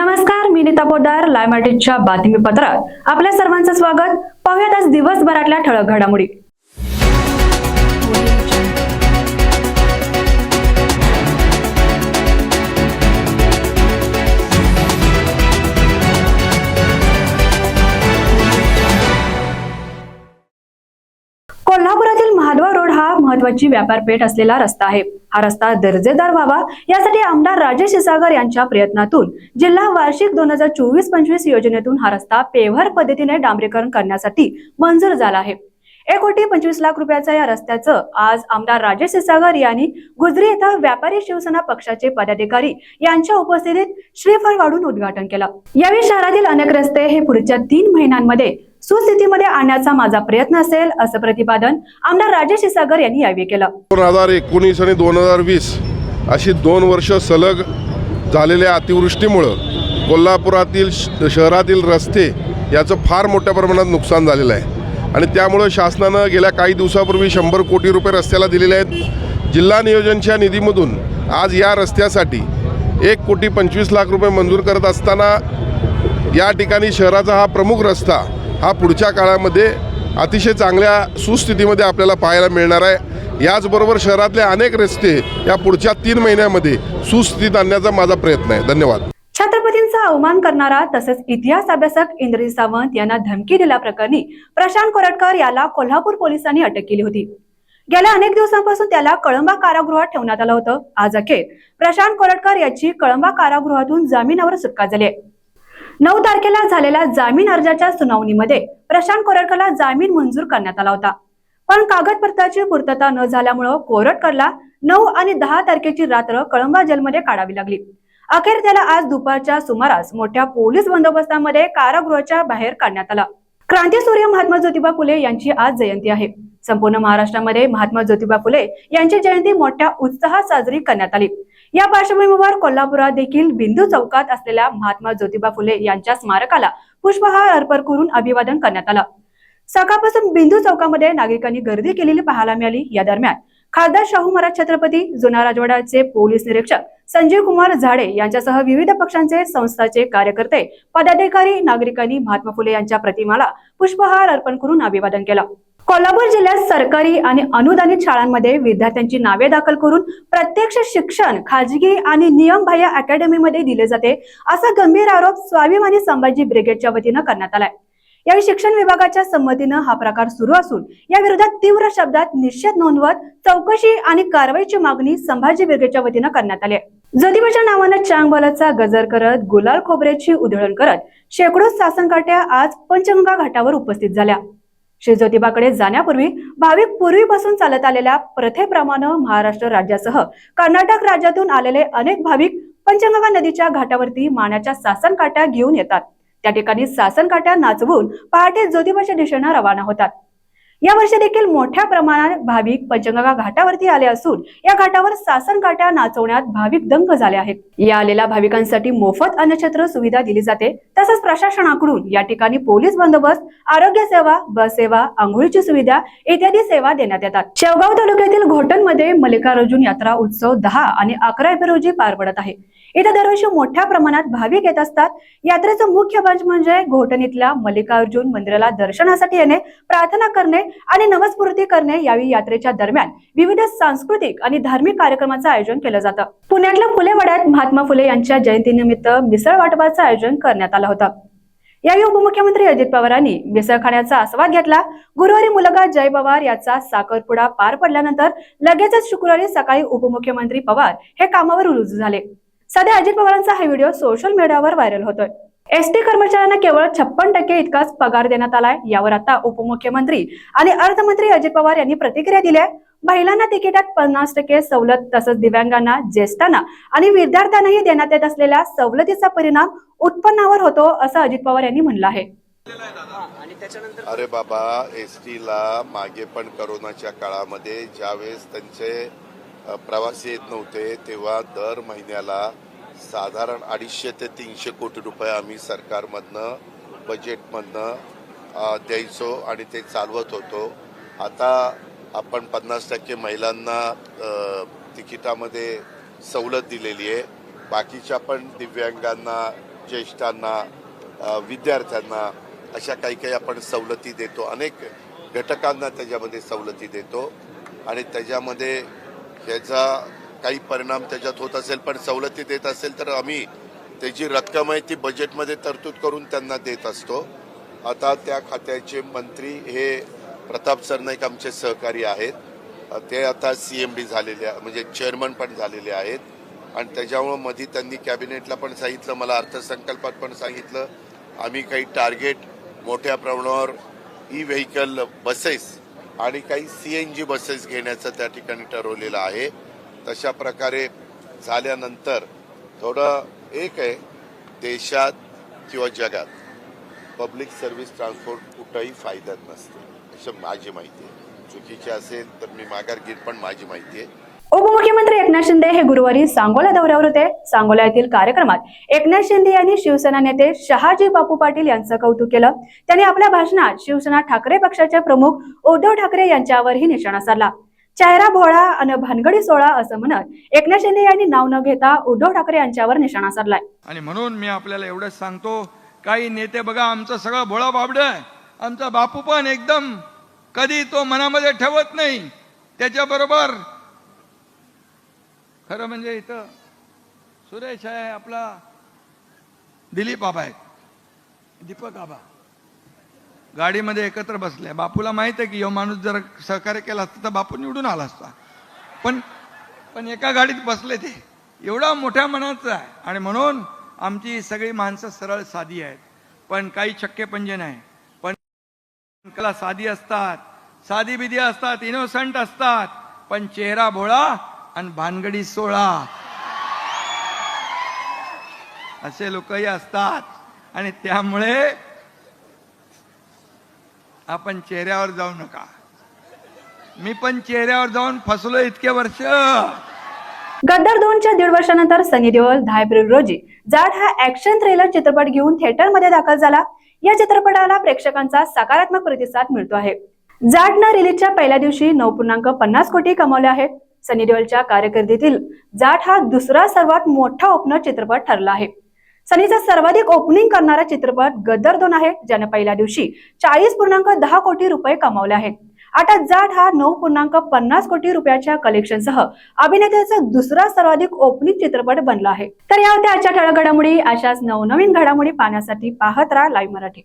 नमस्कार मी नीता पोदार लायमार्टिनच्या बातमीपत्रात. आपल्या सर्वांचं स्वागत. पाहूयात आज दिवसभरातल्या ठळक घडामोडी. कोल्हापुरातील महाद्वार रोड हा महत्वाची व्यापारपेठ असलेला रस्ता आहे. हा रस्ता दर्जेदार व्हावा यासाठी आमदार राजेश क्षीरसागर यांच्या प्रयत्नातून जिल्हा वार्षिक दोन हजार चोवीस पंचवीस योजनेतून हा रस्ता पेव्हर पद्धतीने डांबरीकरण करण्यासाठी मंजूर झाला आहे. एक कोटी पंचवीस लाख रुपयाचा या रस्त्याचं आज आमदार राजेश सिसागर यांनी गुजरी येथे व्यापारी शिवसेना पक्षाचे पदाधिकारी यांच्या उपस्थितीत श्रीफळ वाढून उद्घाटन केलं. यावेळी शहरातील अनेक रस्ते हे पुढच्या तीन महिन्यांमध्ये सुस्थितीमध्ये आणण्याचा माझा प्रयत्न असेल असं प्रतिपादन आमदार राजेश सिसागर यांनी यावेळी केलं. दोन हजार एकोणीस आणि दोन हजार वीस अशी दोन वर्ष सलग झालेल्या अतिवृष्टीमुळं कोल्हापुरातील शहरातील रस्ते याचं फार मोठ्या प्रमाणात नुकसान झालेलं आहे. आणि त्यामुळं शासनानं गेल्या काही दिवसापूर्वी शंभर कोटी रुपये रस्त्याला दिलेले आहेत. जिल्हा नियोजनच्या निधीमधून आज या रस्त्यासाठी एक कोटी पंचवीस लाख रुपये मंजूर करत असताना या ठिकाणी शहराचा हा प्रमुख रस्ता हा पुढच्या काळामध्ये अतिशय चांगल्या सुस्थितीमध्ये आपल्याला पाहायला मिळणार आहे. याचबरोबर शहरातले अनेक रस्ते या पुढच्या तीन महिन्यामध्ये सुस्थितीत आणण्याचा माझा प्रयत्न आहे. धन्यवाद. छत्रपतींचा अवमान करणारा तसेच इतिहास अभ्यासक इंद्रजित सावंत यांना धमकी दिल्याप्रकरणी प्रशांत कोरटकर याला कोल्हापूर पोलिसांनी अटक केली होती. गेल्या अनेक दिवसांपासून त्याला कळंबा कारागृहात ठेवण्यात आलं होतं. आज अखेर प्रशांत कोरटकर याची कळंबा कारागृहातून जामिनावर सुटका झाली आहे. नऊ तारखेला झालेल्या जामीन अर्जाच्या सुनावणीमध्ये प्रशांत कोरटकरला जामीन मंजूर करण्यात आला होता. पण कागदपत्राची पूर्तता न झाल्यामुळं कोरटकरला नऊ आणि दहा तारखेची रात्र कळंबा जेलमध्ये काढावी लागली. अखेर त्याला आज दुपारच्या सुमारास मोठ्या पोलीस बंदोबस्तामध्ये कारागृहाच्या बाहेर काढण्यात आला. क्रांतीसूर्य महात्मा ज्योतिबा फुले यांची आज जयंती आहे. संपूर्ण महाराष्ट्रामध्ये महात्मा ज्योतिबा फुले यांची जयंती मोठ्या उत्साहात साजरी करण्यात आली. या पार्श्वभूमीवर कोल्हापुरात देखील बिंदू चौकात असलेल्या महात्मा ज्योतिबा फुले यांच्या स्मारकाला पुष्पहार अर्पण करून अभिवादन करण्यात आलं. सकाळपासून बिंदू चौकामध्ये नागरिकांनी गर्दी केलेली पाहायला मिळाली. या दरम्यान खासदार शाहू महाराज छत्रपती जुना राजवाड्याचे पोलीस निरीक्षक संजय कुमार झाडे यांच्यासह विविध पक्षांचे संस्थाचे कार्यकर्ते पदाधिकारी नागरिकांनी महात्मा फुले यांच्या प्रतिमाला पुष्पहार अर्पण करून अभिवादन केलं. कोल्हापूर जिल्ह्यात सरकारी आणि अनुदानित शाळांमध्ये विद्यार्थ्यांची नावे दाखल करून प्रत्यक्ष शिक्षण खाजगी आणि नियमबाह्य अकॅडमीमध्ये दिले जाते असा गंभीर आरोप स्वाभिमानी संभाजी ब्रिगेडच्या वतीनं करण्यात आलाय. यावेळी शिक्षण विभागाच्या संमतीनं हा प्रकार सुरू असून या विरोधात तीव्र शब्दात निषेध नोंदवत चौकशी आणि कारवाईची मागणी संभाजी ब्रिगेडच्या वतीनं करण्यात आली आहे. ज्योतिबाच्या नावानं चांगबालाचा गजर करत गुलाल खोबऱ्याची उधळण करत शेकडो सासनकाट्या आज पंचगंगा घाटावर उपस्थित झाल्या श्री ज्योतिबाकडे जाण्यापूर्वी भाविक पूर्वीपासून चालत आलेल्या प्रथेप्रमाणे महाराष्ट्र राज्यासह कर्नाटक राज्यातून आलेले अनेक भाविक पंचगंगा नदीच्या घाटावरती मानाच्या सासन काट्या घेऊन येतात त्या ठिकाणी सासनकाट्या नाचवून पहाटे ज्योतिबाच्या दिशेनं रवाना होतात. या वर्षी देखील मोठ्या प्रमाणात भाविक पंचगंगा घाटावरती आले असून या घाटावर सासन काट्या नाचवण्यात भाविक दंग झाले आहेत. या आलेल्या भाविकांसाठी मोफत अन्नछत्र सुविधा दिली जाते. तसंच प्रशासनाकडून या ठिकाणी पोलीस बंदोबस्त आरोग्य सेवा बस सेवा आंघोळीची सुविधा इत्यादी सेवा देण्यात येतात. शेवगाव तालुक्यातील घोटणमध्ये मल्लिकार्जुन यात्रा उत्सव दहा आणि अकरा एप्रिल रोजी पार पडत आहे. इथे दरवर्षी मोठ्या प्रमाणात भाविक येत असतात. यात्रेचं मुख्य पंच म्हणजे घोटणीतल्या मल्लिकार्जुन मंदिराला दर्शनासाठी येणे प्रार्थना करणे आणि नमस्फूर्ती करणे यावेळी यात्रेच्या दरम्यान विविध सांस्कृतिक आणि धार्मिक कार्यक्रमाचं आयोजन केलं जातं. पुण्यातल्या फुलेवाड्यात महात्मा फुले यांच्या जयंतीनिमित्त मिसळ वाटपाचं आयोजन करण्यात आलं होतं. यावेळी उपमुख्यमंत्री अजित पवारांनी मिसळ खाण्याचा आस्वाद घेतला. गुरुवारी मुलगा जय पवार याचा साखरपुडा पार पडल्यानंतर लगेचच शुक्रवारी सकाळी उपमुख्यमंत्री पवार हे कामावर रुजू झाले. सध्या अजित पवारांचा हा व्हिडिओ सोशल मीडियावर व्हायरल होतोय. एसटी कर्मचाऱ्यांना केवळ छप्पन टक्के इतकाच पगार देण्यात आलाय यावर आता उपमुख्यमंत्री आणि अर्थमंत्री अजित पवार यांनी प्रतिक्रिया दिल्या. महिलांना तिकिटात पन्नास टक्के सवलत तसंच दिव्यांगांना ज्येष्ठांना आणि विद्यार्थ्यांनाही देण्यात येत असलेल्या सवलतीचा परिणाम उत्पन्नावर होतो असं अजित पवार यांनी म्हणलं आहे. अरे बाबा एस टीला मागे पण करोनाच्या काळामध्ये ज्यावेळेस त्यांचे प्रवासी येत नव्हते तेव्हा दर महिन्याला साधारण अडीचशे ते तीनशे कोटी रुपये आम्ही सरकारमधनं बजेटमधनं द्यायचो आणि ते चालवत होतो. आता आपण पन्नास टक्के महिलांना तिकिटामध्ये सवलत दिलेली आहे. बाकीच्या पण दिव्यांगांना ज्येष्ठांना विद्यार्थ्यांना अशा काही काही आपण सवलती देतो. अनेक घटकांना त्याच्यामध्ये सवलती देतो. आणि त्याच्यामध्ये ह्याचा काही परिणाम त्याच्यात होत असेल पण सवलती देत असेल तर आम्ही त्याची रक्कम आहे ती बजेटमध्ये तरतूद करून त्यांना देत असतो. आता त्या खात्याचे मंत्री हे प्रताप सरनाईक आमचे सहकारी आहेत. ते आता सी एम डी झालेले आहे, म्हणजे चेअरमन पण झालेले आहेत. आणि त्याच्यामुळं मध्ये त्यांनी कॅबिनेटला पण सांगितलं मला अर्थसंकल्पात पण सांगितलं आम्ही काही टार्गेट मोठ्या प्रमाणावर ई व्हेकल बसेस आणि काही सी एन जी बसेस घेण्याचं त्या ठिकाणी ठरवलेलं आहे. तशा प्रकारे झाल्यानंतर थोडं एक आहे देशात किंवा जगात पब्लिक सर्व्हिस ट्रान्सपोर्ट कुठंही फायद्यात नसते असं माझी माहिती आहे. चुकीची असेल तर मी माघार घेईन पण माझी माहिती आहे. उपमुख्यमंत्री एकनाथ शिंदे हे गुरुवारी सांगोला दौऱ्यावर होते. सांगोला येथील कार्यक्रमात एकनाथ शिंदे यांनी शिवसेना नेते शहाजी बापू पाटील यांचं कौतुक केलं. त्यांनी आपल्या भाषणात शिवसेना ठाकरे पक्षाचे प्रमुख उद्धव ठाकरे यांच्यावरही निशाणा साधला. चेहरा भोळा आणि भानगडी सोळा असं म्हणत एकनाथ शिंदे यांनी नाव न घेता उद्धव ठाकरे यांच्यावर निशाणा साधलाय. आणि म्हणून मी आपल्याला एवढंच सांगतो काही नेते बघा आमचं सगळं भोळा बाबड आमचा बापू पण एकदम कधी तो मनामध्ये ठेवत नाही. त्याच्याबरोबर खरं म्हणजे इथं सुरेश आहे आपला दिलीप बाबा आहे दीपक बाबा. गाडीमध्ये एकत्र बसले बापूला माहीत आहे की यो माणूस जर सहकार्य केला असता तर बापू निवडून आला असता. पण पण एका गाडीत बसले ते. एवढा मोठ्या मनाचा आहे. आणि म्हणून आमची सगळी माणसं सरळ साधी आहेत. पण काही छक्के पंजे नाही. पण कला साधी असतात. साधी बिधी असतात इनोसंट असतात. पण चेहरा भोळा आणि भानगडी सोळा. असे लोकही असतात. आणि त्यामुळे आपण चेहऱ्यावर जाऊ नका. मी पण चेहऱ्यावर जाऊन फसलो इतके वर्ष. गद्दार दोनच्या दीड वर्षानंतर सनी देओल दहा एप्रिल रोजी. जाट हा ऍक्शन थ्रिलर चित्रपट घेऊन थिएटरमध्ये दाखल झाला. या चित्रपटाला प्रेक्षकांचा सकारात्मक प्रतिसाद मिळतो आहे. जाटनं रिलीजच्या पहिल्या दिवशी नऊ पूर्णांक पन्नास कोटी कमावले आहेत सनी देओलच्या कारकिर्दीतील जाट हा दुसरा सर्वात मोठा ओपनर चित्रपट ठरला आहे. सनीचा सर्वाधिक ओपनिंग करणारा चित्रपट गदर दोन आहे ज्याने पहिल्या दिवशी चाळीस पूर्णांक दहा कोटी रुपये कमावले आहेत. आता जाट हा नऊ पूर्णांक पन्नास कोटी रुपयाच्या कलेक्शनसह अभिनेत्याचा दुसरा सर्वाधिक ओपनिंग चित्रपट बनला आहे. तर या होत्या आजच्या ठळक घडामोडी. अशाच नवनवीन घडामोडी पाहण्यासाठी पाहत राहा लाईव्ह मराठी.